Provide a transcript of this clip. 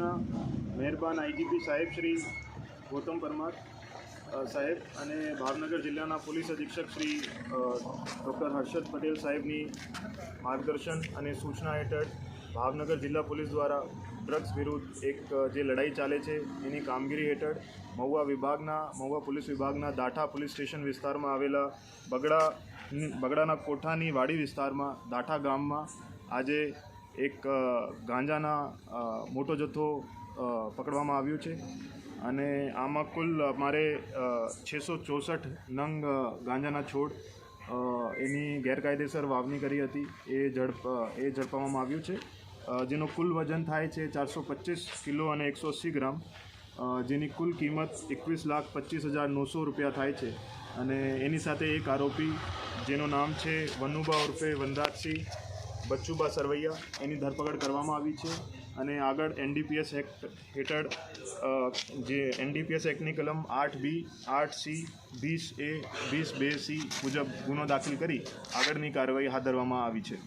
મહેરબાન આઈજીપી સાહેબ શ્રી ગૌતમ પરમાર સાહેબ અને ભાવનગર જિલ્લાના પોલીસ અધિક્ષક શ્રી ડૉક્ટર હર્ષદ પટેલ સાહેબની માર્ગદર્શન અને સૂચના હેઠળ ભાવનગર જિલ્લા પોલીસ દ્વારા ડ્રગ્સ વિરુદ્ધ એક જે લડાઈ ચાલે છે એની કામગીરી હેઠળ મહુવા વિભાગના, મહુવા પોલીસ વિભાગના દાઠા પોલીસ સ્ટેશન વિસ્તારમાં આવેલા બગડા બગડાના કોઠાની વાડી વિસ્તારમાં દાઠા ગામમાં આજે એક ગાંજાના મોટો જથ્થો પકડવામાં આવ્યો છે. અને આમાં કુલ મારે છસો ચોસઠ નંગ ગાંજાના છોડ એની ગેરકાયદેસર વાવણી કરી હતી. એ ઝડપ એ ઝડપવામાં આવ્યું છે. જેનો કુલ વજન થાય છે ચારસો પચીસ કિલો અને એકસો અસી ગ્રામ. જેની કુલ કિંમત એકવીસ લાખ પચીસ હજાર નવસો રૂપિયા થાય છે. અને એની સાથે એક આરોપી, જેનું નામ છે વનુબા ઉર્ફે વનરાજસિંહ બચ્ચુબા સરવૈયા એની ધરપકડ કરવામાં આવી છે અને આગળ એનડીપીએસ એક્ટ હેઠળ જે એનડીપીએસ એક્ટની કલમ આઠ બી, આઠ સી, વીસ એ, વીસ બે સી મુજબ ગુનો દાખલ કરી આગળની કાર્યવાહી હાથ ધરવામાં આવી છે.